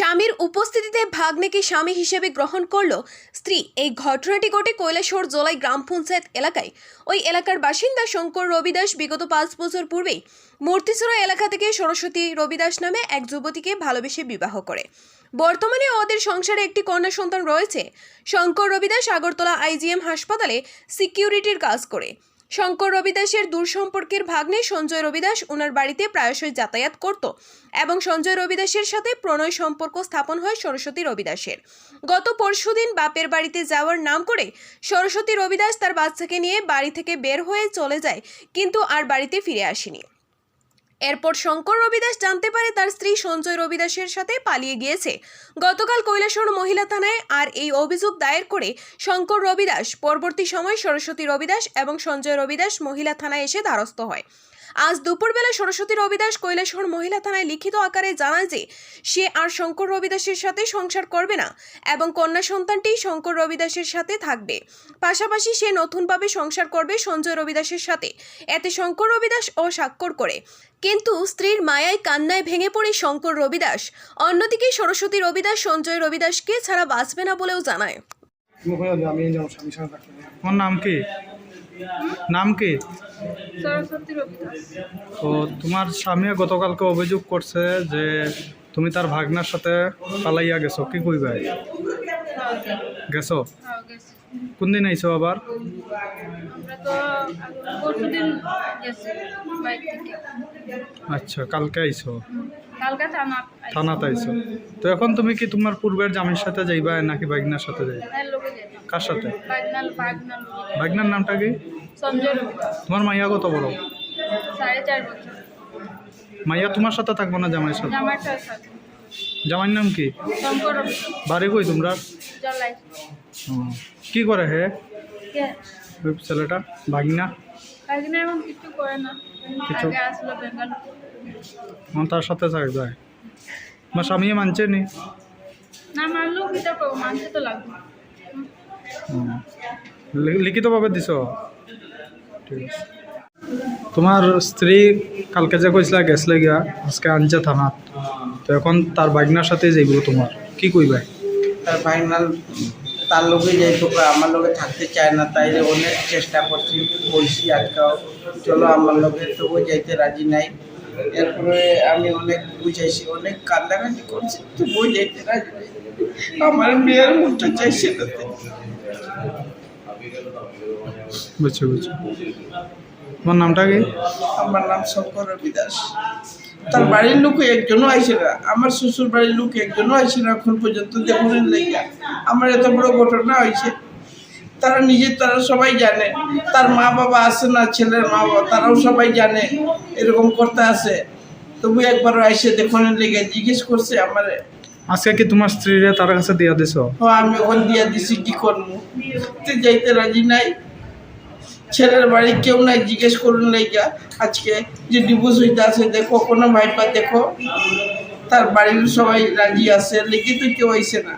স্বামীর উপস্থিতিতে ভাগ্নেকে স্বামী হিসেবে গ্রহণ করল স্ত্রী। এই ঘটনাটি ঘটে কৈলাসহর জোলাই গ্রাম পঞ্চায়েত এলাকায়। ওই এলাকার বাসিন্দা শঙ্কর রবিদাস বিগত পাঁচ বছর পূর্বেই মূর্তিসরা এলাকা থেকে সরস্বতী রবিদাস নামে এক যুবতীকে ভালোবেসে বিবাহ করে। বর্তমানে ওদের সংসারে একটি কন্যা সন্তান রয়েছে। শঙ্কর রবিদাস আগরতলা আইজিএম হাসপাতালে সিকিউরিটির কাজ করে। শঙ্কর রবিদাসের দূর সম্পর্কের ভাগ্নে সঞ্জয় রবিদাস ওনার বাড়িতে প্রায়শই যাতায়াত করত এবং সঞ্জয় রবিদাসের সাথে প্রণয় সম্পর্ক স্থাপন হয় সরস্বতী রবিদাসের। গত পরশুদিন বাপের বাড়িতে যাওয়ার নাম করে সরস্বতী রবিদাস তার বাচ্চাকে নিয়ে বাড়ি থেকে বের হয়ে চলে যায়, কিন্তু আর বাড়িতে ফিরে আসেনি। এরপর শঙ্কর রবিদাস জানতে পারে তার স্ত্রী সঞ্জয় রবিদাসের সাথে পালিয়ে গিয়েছে। গতকাল কৈলাসহর মহিলা থানায় আর এই অভিযোগ দায়ের করে শঙ্কর রবিদাস, পরবর্তী সময় সরস্বতী রবিদাস এবং সঞ্জয় রবিদাস মহিলা থানায় এসে দ্বারস্থ হয়। আজ দুপুরবেলা সরস্বতী রবিদাস কৈলাসহর মহিলা থানায় লিখিত আকারে জানায় যে, সে আর শঙ্কর রবিদাসের সাথে সংসার করবে না এবং কন্যা সন্তানটি শঙ্কর রবিদাসের সাথে থাকবে। পাশাপাশি সে নতুনভাবে সংসার করবে সঞ্জয় রবিদাসের সাথে। এতে শঙ্কর রবিদাস ও স্বাক্ষর করে কিন্তু স্ত্রীর মায়ায় কান্নায় ভেঙে পড়ে শঙ্কর রবিদাস। অন্যদিকে সরস্বতী রবিদাস সঞ্জয় রবিদাসকে ছাড়া বাঁচবে না বলেও জানায়। তোমার নাম কি? নাম কি? তো তোমার স্বামী গতকালকে অভিযোগ করছে যে তুমি তার ভাগনার সাথে পালাইয়া গেছো কি কইবা? গেছো? হ্যাঁ গেছি। আইছো আবার? আমরা তো পরশু দিন গেছি বাইক থেকে। আচ্ছা কালকে আইছো কালকে থানা থানাতে আইছো তো এখন তুমি কি তোমার পূর্বের জামির সাথে যাইবা নাকি বাগনার সাথে যাইবা? হ্যাঁ কার সাথে? বাগনার নামটা কি? তোমার মাইয়া কত বড়? মাইয়া তোমার সাথে থাকব না জামাইয়ের সাথে? জামাইয়ের নাম কি? বাড়ি কই তোমরা? কি করে হে? ছেলেটা ভাগনা? বাগনা এখন কিছু করে না। কিছু? আগে আসলো বেঙ্গল। তার সাথে থাক যায়। আমার স্বামী মানছে নি? না মানলেও কিটা করব মানতে তো লাগবে। হুম। ও, লি- লিখিতভাবে দিছ? ঠিক আছে। তোমার স্ত্রী কালকে যে কইছিলা গেছলে গিয়া আজকে আনছে থানাত। তো এখন তার বাগনার সাথে যাইব তোমার কি কইবা তার ফাইনাল তার লোকে যাইতো বা আমার লোকে থাকতে চায় না তাই অনেক চেষ্টা করছি বলছি আজকাল চলো আমার লোকে তবু যাইতে রাজি নাই। এরপরে আমি অনেক বুঝাইছি অনেক কান্দাকাটি করছি তবুও যাইতে রাজি নাই। আমার মেয়ের মুখটা চাইছে না। বুঝছি বুঝছি। তোমার নামটা কি? আমার নাম শঙ্কর রবিদাস তার বাড়ির লোক একজনও আইসে না আমার শ্বশুর বাড়ির লোক একজনও আইসে না এখন পর্যন্ত দেখুন লেগে। আমার এত বড় ঘটনা হয়েছে। তারা নিজে তারা সবাই জানে। তার মা বাবা আসে না ছেলের মা বাবা তারাও সবাই জানে এরকম করতে আসে তবু একবার আইসে দেখুন লেগে জিজ্ঞেস করছে আমারে। আজকে কি তোমার স্ত্রীরা তার কাছে দিয়া দিছ? ও আমি ওখান দিয়া দিছি কি করব? যাইতে রাজি নাই। ছেলের বাড়ি কেউ নাই, জিজ্ঞেস করুন লাইকা আজকে যে ডিভোর্স হইতে আছে দেখো, কোনো ভাইপা, দেখো, তার বাড়ির সবাই রাজি আছে লেগে তো কেউ আইসে না।